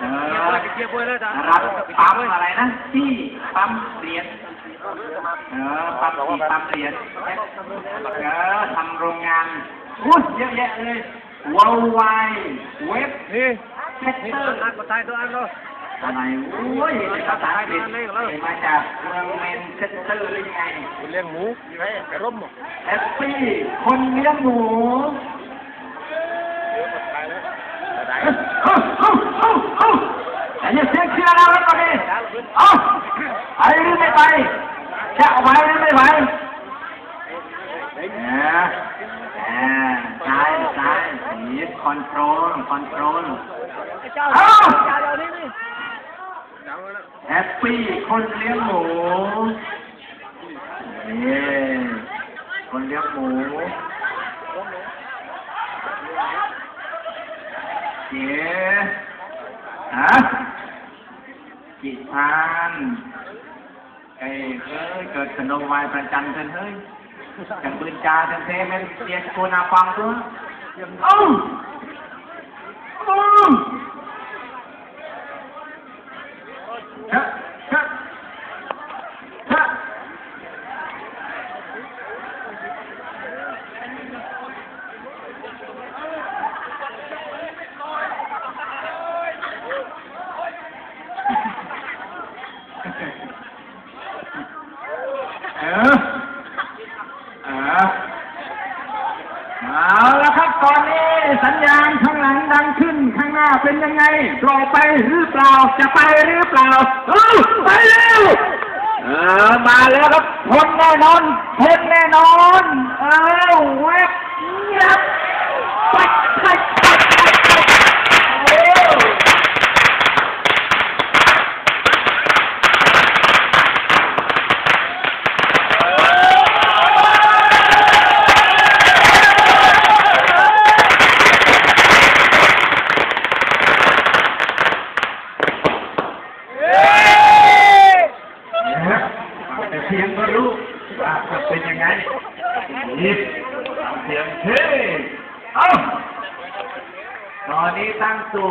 เออรับปั๊มอะไรนะที่ปั๊มเหรียญเออปั๊มที่ปั๊มเหรียญเออทำโรงงานอุ้ยเยอะแยะเลย worldwide web นี่ sector อันมาตายตัวอันเนาะอะไรโอ้ยภาษาอังกฤษมาจากเมืองเมนเชสเตอร์หรือยังไงเลี้ยงหมูไงไก่ร่มแฮปปี้คนเลี้ยงหมู ตายแล้วตาย เอ้าเอ้าเอ้าเอ้าแต่เนี่ยเสียงเชียร์แล้วแล้วตอนนี้เอ้าไปหรือไม่ไปจะไหวหรือไม่ไหวเนี่ยเนี่ยซ้ายซ้ายสีคอนโทรลคอนโทรลเอ้าแฮปปี้คนเลี้ยงหมูนี่คนเลี้ยงหมูเก๋ฮะ បានអេអើយកើតក្នុងវាយប្រចាំទៅហើយចាំបឿនចាទៅទេមែនជាគួរណាប៉ងទៅអូអូ ตอนนี้สัญญาณข้างหลังดังขึ้นข้างหน้าเป็นยังไงรอไปหรือเปล่าจะไปหรือเปล่าเออไปเร็วเออมาแล้วครับพ้นแน่นอนพ้นแน่นอนเออเว็บเงียบ เสียงก็รู้ว่าจะเป็นยังไงนี่เสียงเท่เอ้าตอนนี้ตั้งตัว